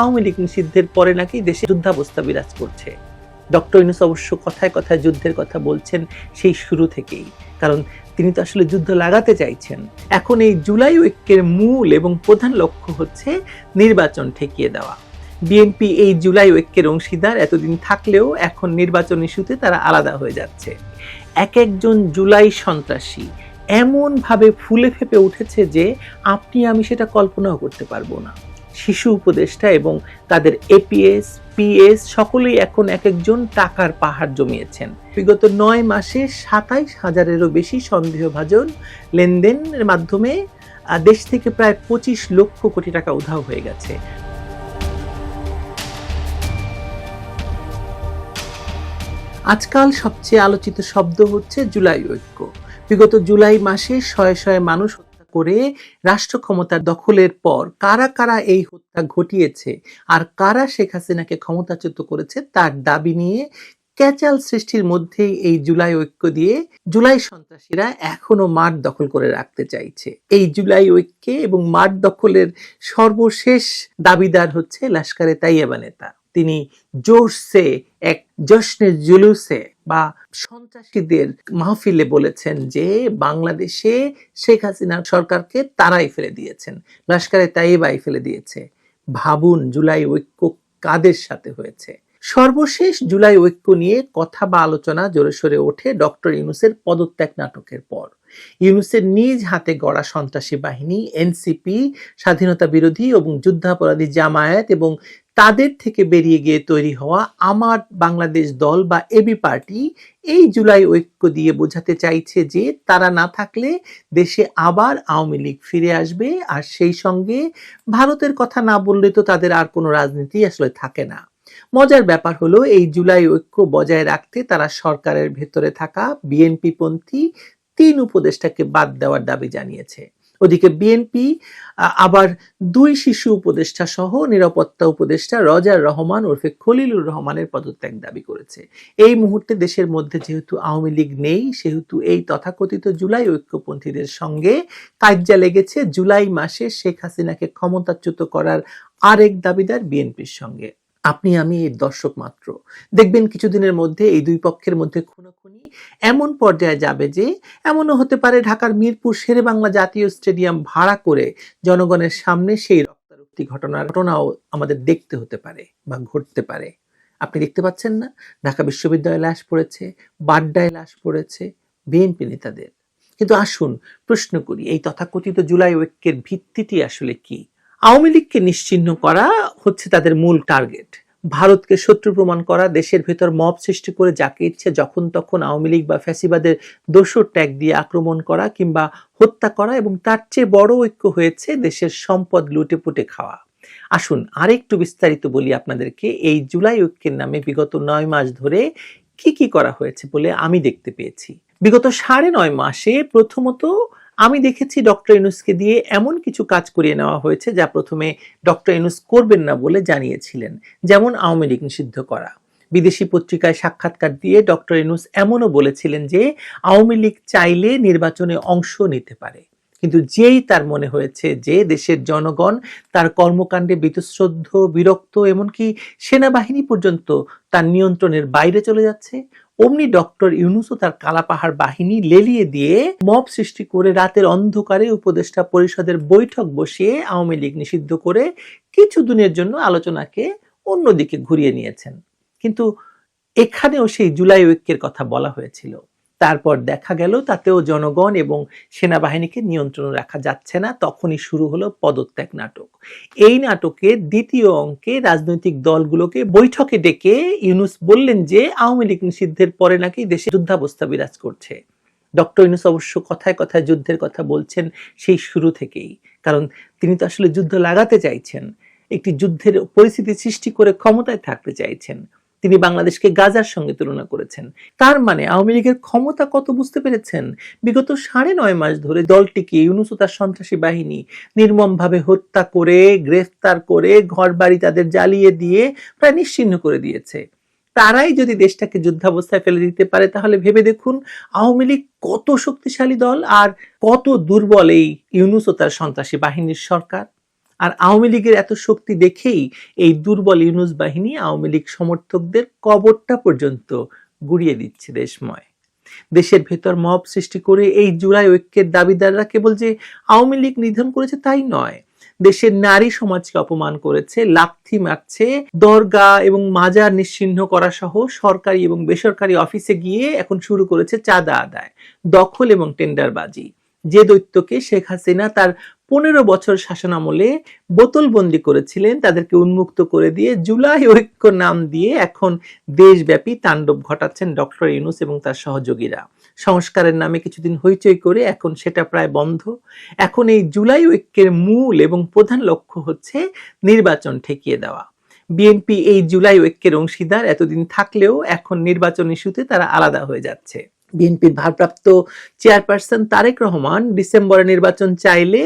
আওয়ামী লীগ নিষিদ্ধের পরে নাকি দেশে যুদ্ধাবস্থা বিরাজ করছে। ডক্টর ইউনুস অবশ্য কথায় কথায় যুদ্ধের কথা বলছেন সেই শুরু থেকেই। কারণ তিনি তো আসলে যুদ্ধ লাগাতে চাইছেন। এখন এই জুলাই ঐক্যের মূল এবং প্রধান লক্ষ্য হচ্ছে নির্বাচন ঠেকিয়ে দেওয়া। বিএনপি এই জুলাই ঐক্যের অংশীদার এতদিন থাকলেও এখন নির্বাচন ইস্যুতে তারা আলাদা হয়ে যাচ্ছে। এক একজন জুলাই সন্ত্রাসী এমনভাবে ফুলে ফেপে উঠেছে যে আপনি আমি সেটা কল্পনাও করতে পারব না। শিশু উপদেষ্টা এবং তাদের এপিএস পিএস সকলেই এখন এক একজন টাকার পাহাড় জমিয়েছেন। বিগত নয় মাসে সাতাইশ হাজারেরও বেশি সন্দেহভাজন লেনদেনের মাধ্যমে দেশ থেকে প্রায় পঁচিশ লক্ষ কোটি টাকা উধাও হয়ে গেছে। আজকাল সবচেয়ে আলোচিত শব্দ হচ্ছে জুলাই ঐক্য। বিগত জুলাই মাসে শয়ে শয়ে মানুষ করে রাষ্ট্র ক্ষমতা দখলের পর কারা কারা এই হত্যা ঘটিয়েছে আর কারা শেখ হাসিনাকে ক্ষমতাচ্যুত করেছে তার দাবি নিয়ে ক্যাচাল সৃষ্টির মধ্যেই এই জুলাই ঐক্য দিয়ে জুলাই সন্ত্রাসীরা এখনও মাঠ দখল করে রাখতে চাইছে। এই জুলাই ঐক্যে এবং মাঠ দখলের সর্বশেষ দাবিদার হচ্ছে লস্করে তাইয়েবা নেতা। তিনি জোরসে এক জশ্নে জুলুসে বা সন্ত্রাসীদের মাহফিলে বলেছেন যে বাংলাদেশে শেখ হাসিনা সরকারকে তারাই ফেলে দিয়েছেন। লস্করে তাইবাই ফেলে দিয়েছে। ভাবুন, জুলাই ঐক্য কাদের সাথে হয়েছে? সর্বশেষ জুলাই ঐক্য নিয়ে কথা বা আলোচনা জোরে সোরে ওঠে ডক্টর ইউনুসের পদত্যাগ নাটকের পর। ইউনুসের নিজ হাতে গড়া সন্ত্রাসী বাহিনী, এনসিপি, স্বাধীনতা বিরোধী এবং যুদ্ধাপরাধী জামায়াত এবং তাদের থেকে বেরিয়ে গিয়ে তৈরি হওয়া আমার বাংলাদেশ দল বা এবি পার্টি এই জুলাই ঐক্য দিয়ে বোঝাতে চাইছে যে তারা না থাকলে দেশে আবার আওয়ামী লীগ ফিরে আসবে। আর সেই সঙ্গে ভারতের কথা না বললে তো তাদের আর কোনো রাজনীতি আসলে থাকে না। মজার ব্যাপার হলো এই জুলাই ঐক্য বজায় রাখতে তারা সরকারের ভেতরে থাকা বিএনপি পন্থী তিন উপদেষ্টাকে বাদ দেওয়ার দাবি জানিয়েছে। ওদিকে বিএনপি আবার দুই শিশু উপদেষ্টা সহ নিরাপত্তা উপদেষ্টা রজার রহমান ওরফে খলিলুর রহমানের পদত্যাগ দাবি করেছে। এই মুহূর্তে দেশের মধ্যে যেহেতু আওয়ামী লীগ নেই, সেহেতু এই তথাকথিত জুলাই ঐক্যপন্থীদের সঙ্গে কাজ্যা লেগেছে। জুলাই মাসে শেখ হাসিনাকে ক্ষমতাচ্যুত করার আরেক দাবিদার বিএনপির সঙ্গে। আপনি, আমি এর দর্শক মাত্র। দেখবেন কিছুদিনের মধ্যে এই দুই পক্ষের মধ্যে খুনোখুনি এমন পর্যায়ে যাবে যে, এমনও হতে পারে ঢাকার মিরপুর শেরে বাংলা জাতীয় স্টেডিয়াম ভাড়া করে জনগণের সামনে সেই রক্তারক্তি ঘটনার ঘটনাও আমাদের দেখতে হতে পারে বা ঘটতে পারে। আপনি দেখতে পাচ্ছেন না? ঢাকা বিশ্ববিদ্যালয়ে লাশ পড়েছে, বাড্ডায় লাশ পড়েছে বিএনপি নেতাদের। কিন্তু আসুন প্রশ্ন করি, এই তথাকথিত জুলাই ঐক্যের ভিত্তিটি আসলে কি? আওয়ামী লীগকে নিশ্চিহ্ন করা হচ্ছে তাদের মূল টার্গেট। ভারতকে শত্রু প্রমাণ করা, দেশের ভেতর মব সৃষ্টি করে যাকে ইচ্ছে যখন তখন আওয়ামী লীগ বা ফ্যাসিবাদের দোষর ট্যাগ দিয়ে আক্রমণ করা কিংবা হত্যা করা এবং তার চেয়ে বড় ঐক্য হয়েছে দেশের সম্পদ লুটে পুটে খাওয়া। আসুন আরেকটু বিস্তারিত বলি আপনাদেরকে, এই জুলাই ঐক্যের নামে বিগত নয় মাস ধরে কি কি করা হয়েছে বলে আমি দেখতে পেয়েছি। বিগত সাড়ে নয় মাসে প্রথমত আমি দেখেছি ডক্টর ইনুসকে দিয়ে এমন কিছু কাজ করিয়ে নেওয়া হয়েছে যা প্রথমে ডক্টর ইনুস করবেন না বলে জানিয়েছিলেন, যেমন আওয়ামী লীগ নিষিদ্ধ করা। বিদেশি পত্রিকায় সাক্ষাৎকার দিয়ে ডক্টর ইনুস এমনও বলেছিলেন যে আওয়ামী লীগ চাইলে নির্বাচনে অংশ নিতে পারে। কিন্তু যেই তার মনে হয়েছে যে দেশের জনগণ তার কর্মকাণ্ডে বীতশ্রদ্ধ, বিরক্ত, এমনকি সেনাবাহিনী পর্যন্ত তার নিয়ন্ত্রণের বাইরে চলে যাচ্ছে। অমনি ডক্টর ইউনুসও তার কালাপাহাড় বাহিনী লেলিয়ে দিয়ে মব সৃষ্টি করে রাতের অন্ধকারে উপদেষ্টা পরিষদের বৈঠক বসিয়ে আওয়ামী লীগ নিষিদ্ধ করে কিছু দিনের জন্য আলোচনাকে অন্যদিকে ঘুরিয়ে নিয়েছেন। কিন্তু এখানেও সেই জুলাই ঐক্যের কথা বলা হয়েছিল। তারপর দেখা গেল তাতেও জনগণ এবং সেনাবাহিনীকে নিয়ন্ত্রণ রাখা যাচ্ছে না। তখনই শুরু হলো পদত্যাগ নাটক। এই নাটকের দ্বিতীয় অঙ্কে রাজনৈতিক দলগুলোকে বৈঠকে ডেকে ইউনুস বললেন যে, আওয়ামী লীগ নিষিদ্ধের পরে নাকি দেশে যুদ্ধাবস্থা বিরাজ করছে। ডক্টর ইউনুস অবশ্য কথায় কথায় যুদ্ধের কথা বলছেন সেই শুরু থেকেই। কারণ তিনি তো আসলে যুদ্ধ লাগাতে চাইছেন। একটি যুদ্ধের পরিস্থিতি সৃষ্টি করে ক্ষমতায় থাকতে চাইছেন। তিনি বাংলাদেশকে গাজার সঙ্গে তুলনা করেছেন। তার মানে আওয়ামী লীগের ক্ষমতা কত বুঝতে পেরেছেন? বিগত সাড়ে নয় মাস ধরে দলটিকে ইউনুস তার সন্ত্রাসী বাহিনী নির্মমভাবে হত্যা করে, গ্রেফতার করে ঘর বাড়ি তাদের জ্বালিয়ে দিয়ে প্রায় নিশ্চিহ্ন করে দিয়েছে। তারাই যদি দেশটাকে যুদ্ধাবস্থায় ফেলে দিতে পারে, তাহলে ভেবে দেখুন আওয়ামী লীগ কত শক্তিশালী দল আর কত দুর্বল এই ইউনুস ও তার সন্ত্রাসী বাহিনীর সরকার। আর আওয়ামী লীগের এত শক্তি দেখেই এই দুর্বল ইউনুস বাহিনী আওয়ামী লীগ সমর্থকদের কবরটা পর্যন্ত গুড়িয়ে দিচ্ছে দেশময়। দেশের ভেতর মব সৃষ্টি করে এই জুলাই ঐক্যের দাবিদাররা কেবল যে আওয়ামী লীগ নিধন করেছে তাই নয়, দেশের নারী সমাজকে অপমান করেছে, লাথি মারছে, দরগা এবং মাজার নিশ্চিহ্ন করা সহ সরকারি এবং বেসরকারি অফিসে গিয়ে এখন শুরু করেছে চাঁদা আদায়, দখল এবং টেন্ডারবাজি। যে দৈত্যকে শেখ হাসিনা তার পনেরো বছর শাসনামলে বোতলবন্দি করেছিলেন, তাদেরকে উন্মুক্ত করে দিয়ে জুলাই ঐক্য নাম দিয়ে এখন দেশব্যাপী তাণ্ডব ঘটাচ্ছেন ডক্টর ইউনুস এবং তার সহযোগীরা। সংস্কারের নামে কিছুদিন হইচই করে এখন সেটা প্রায় বন্ধ। এখন এই জুলাই ঐক্যের মূল এবং প্রধান লক্ষ্য হচ্ছে নির্বাচন ঠেকিয়ে দেওয়া। বিএনপি এই জুলাই ঐক্যের অংশীদার এতদিন থাকলেও এখন নির্বাচন ইস্যুতে তারা আলাদা হয়ে যাচ্ছে। বিএনপির ভারপ্রাপ্ত চেয়ারপারসন তারেক রহমান ডিসেম্বরে নির্বাচন চাইলে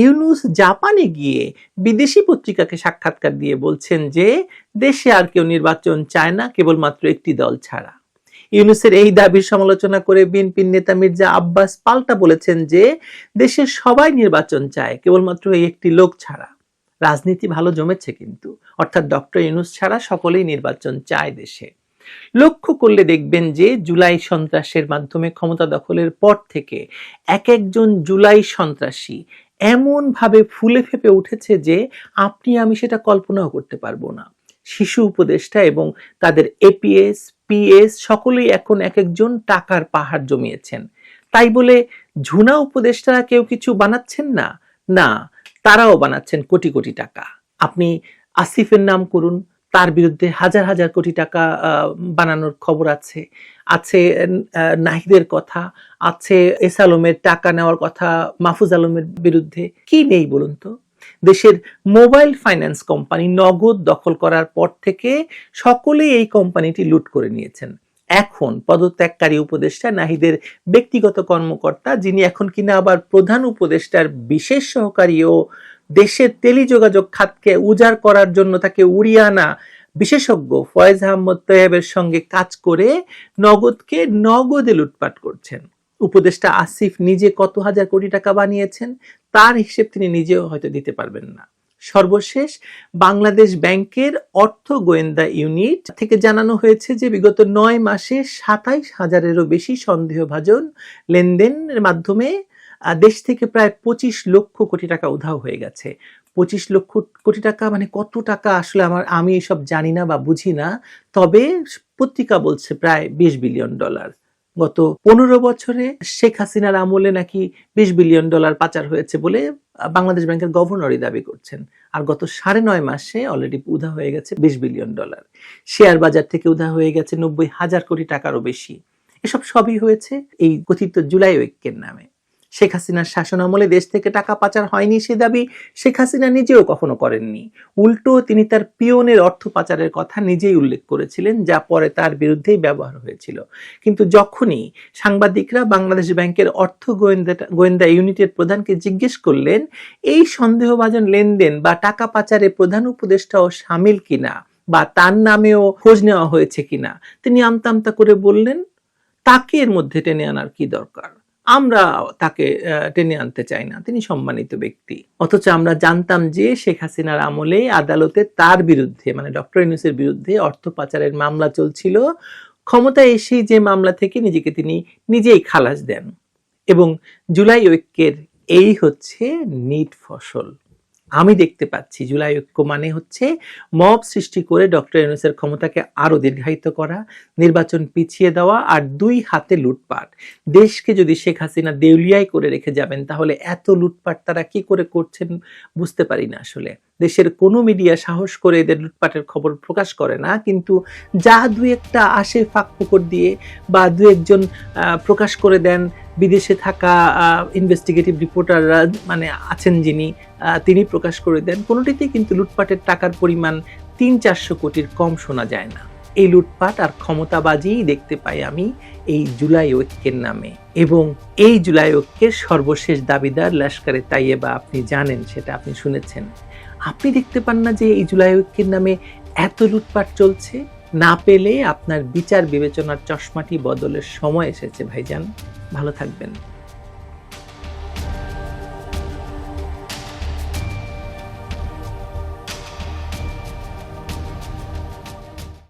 ইউনুস জাপানে গিয়ে বিদেশি পত্রিকাকে সাক্ষাৎকার দিয়ে বলছেন যে দেশে আর কেউ নির্বাচন চায় না, কেবলমাত্র একটি দল ছাড়া। ইউনুসের এই দাবির সমালোচনা করে বিএনপির নেতা মির্জা আব্বাস পাল্টা বলেছেন যে দেশের সবাই নির্বাচন চায়, কেবলমাত্র এই একটি লোক ছাড়া। রাজনীতি ভালো জমেছে কিন্তু, অর্থাৎ ডক্টর ইউনুস ছাড়া সকলেই নির্বাচন চায় দেশে। লক্ষ্য করলে দেখবেন যে জুলাই সন্ত্রাসের মাধ্যমে ক্ষমতা দখলের পর থেকে এক একজন জুলাই সন্ত্রাসী এমন ভাবে ফুলে ফেপে উঠেছে যে আপনি, আমি সেটা কল্পনাও করতে পারব না। শিশু উপদেষ্টা এবং তাদের এপিএস পিএস সকলেই এখন এক একজন টাকার পাহাড় জমিয়েছেন। তাই বলে ঝুনা উপদেষ্টারা কেউ কিছু বানাচ্ছেন না? না, তারাও বানাচ্ছেন কোটি কোটি টাকা। আপনি আসিফের নাম করুন তার বিরুদ্ধে হাজার হাজার কোটি টাকা বানানোর খবর আছে। আছে নাহিদের কথা, আছে এস আলমের টাকা নেওয়ার কথা মাহফুজ আলমের বিরুদ্ধে। কি নেই বলুন তো? দেশের মোবাইল ফাইন্যান্স কোম্পানি নগদ দখল করার পর থেকে সকলেই এই কোম্পানিটি লুট করে নিয়েছেন। এখন পদত্যাগকারী উপদেষ্টা নাহিদের ব্যক্তিগত কর্মকর্তা, যিনি এখন কিনা আবার প্রধান উপদেষ্টার বিশেষ সহকারী ও দেশের টেলিযোগাযোগ খাতকে উজাড় করার জন্য তাকে উড়িয়ে আনা বিশেষজ্ঞ ফয়েজ আহমদ তৈয়বের সঙ্গে কাজ করে নগদকে নগদে লুটপাট করছেন। উপদেষ্টা আসিফ নিজে কত হাজার কোটি টাকা বানিয়েছেন, তার হিসেব তিনি নিজেও হয়তো দিতে পারবেন না। সর্বশেষ, বাংলাদেশ ব্যাংকের অর্থ গোয়েন্দা ইউনিট থেকে জানানো হয়েছে যে বিগত নয় মাসে সাতাইশ হাজারেরও বেশি সন্দেহভাজন লেনদেনের মাধ্যমে দেশ থেকে প্রায় পঁচিশ লক্ষ কোটি টাকা উধাও হয়ে গেছে। পঁচিশ লক্ষ কোটি টাকা মানে কত টাকা আসলে আমার আমি এসব জানি না বা বুঝি না। তবে পত্রিকা বলছে প্রায় বিশ বিলিয়ন ডলার। গত পনেরো বছরে শেখ হাসিনার আমলে নাকি বিশ বিলিয়ন ডলার পাচার হয়েছে বলে বাংলাদেশ ব্যাংকের গভর্নরই দাবি করছেন। আর গত সাড়ে নয় মাসে অলরেডি উধা হয়ে গেছে বিশ বিলিয়ন ডলার। শেয়ার বাজার থেকে উধা হয়ে গেছে নব্বই হাজার কোটি টাকারও বেশি। এসব সবই হয়েছে এই কথিত জুলাই ঐক্যের নামে। শেখ হাসিনার শাসন আমলে দেশ থেকে টাকা পাচার হয়নি সে দাবি শেখ হাসিনা নিজেও কখনো করেননি। উল্টো তিনি তার পিয়নের অর্থ পাচারের কথা নিজেই উল্লেখ করেছিলেন, যা পরে তার বিরুদ্ধেই ব্যবহার হয়েছিল। কিন্তু যখনই সাংবাদিকরা বাংলাদেশ ব্যাংকের অর্থ গোয়েন্দা গোয়েন্দা ইউনিটের প্রধানকে জিজ্ঞেস করলেন, এই সন্দেহভাজন লেনদেন বা টাকা পাচারে প্রধান উপদেষ্টাও সামিল কিনা বা তার নামেও খোঁজ নেওয়া হয়েছে কিনা? তিনি আমতা করে বললেন, তাকে এর মধ্যে টেনে আনার কি দরকার? আমরা তাকে টেনে আনতে চাই না। তিনি সম্মানিত ব্যক্তি। অথচ আমরা জানতাম যে শেখ হাসিনার আমলে আদালতে তার বিরুদ্ধে মানে ডক্টর ইউনুসের বিরুদ্ধে অর্থ পাচারের মামলা চলছিল। ক্ষমতা এসেই যে মামলা থেকে নিজেকে তিনি নিজেই খালাস দেন। এবং জুলাই ঐক্যের এই হচ্ছে নিট ফসল। আমি দেখতে পাচ্ছি, জুলাই ঐক্য মানে হচ্ছে মব সৃষ্টি করে ডক্টর ইউনুসের ক্ষমতাকে আরও দীর্ঘায়িত করা, নির্বাচন পিছিয়ে দেওয়া আর দুই হাতে লুটপাট। দেশকে যদি শেখ হাসিনা দেউলিয়াই করে রেখে যাবেন, তাহলে এত লুটপাট তারা কি করে করছেন বুঝতে পারি না আসলে। দেশের কোনো মিডিয়া সাহস করে এদের লুটপাটের খবর প্রকাশ করে না, কিন্তু যা দু একটা আসে ফাঁক পুকুর দিয়ে বা দু একজন প্রকাশ করে দেন বিদেশে থাকা ইনভেস্টিগেটিভ রিপোর্টাররা মানে আছেন যিনি তিনি প্রকাশ করে দেন। কোনোটিতেই কিন্তু লুটপাটের টাকার পরিমাণ তিন চারশো কোটির কম শোনা যায় না। এই লুটপাট আর ক্ষমতাবাজিই দেখতে পাই আমি এই জুলাই ঐক্যের নামে। এবং এই জুলাই ঐক্যের সর্বশেষ দাবিদার লস্করে তাইয়েবা আপনি জানেন সেটা, আপনি শুনেছেন। আপনি দেখতে পান না যে এই জুলাই ঐক্যের নামে এত লুটপাট চলছে? না পেলে আপনার বিচার বিবেচনার চশমাটি বদলের সময় এসেছে, ভাইজান। ভালো থাকবেন।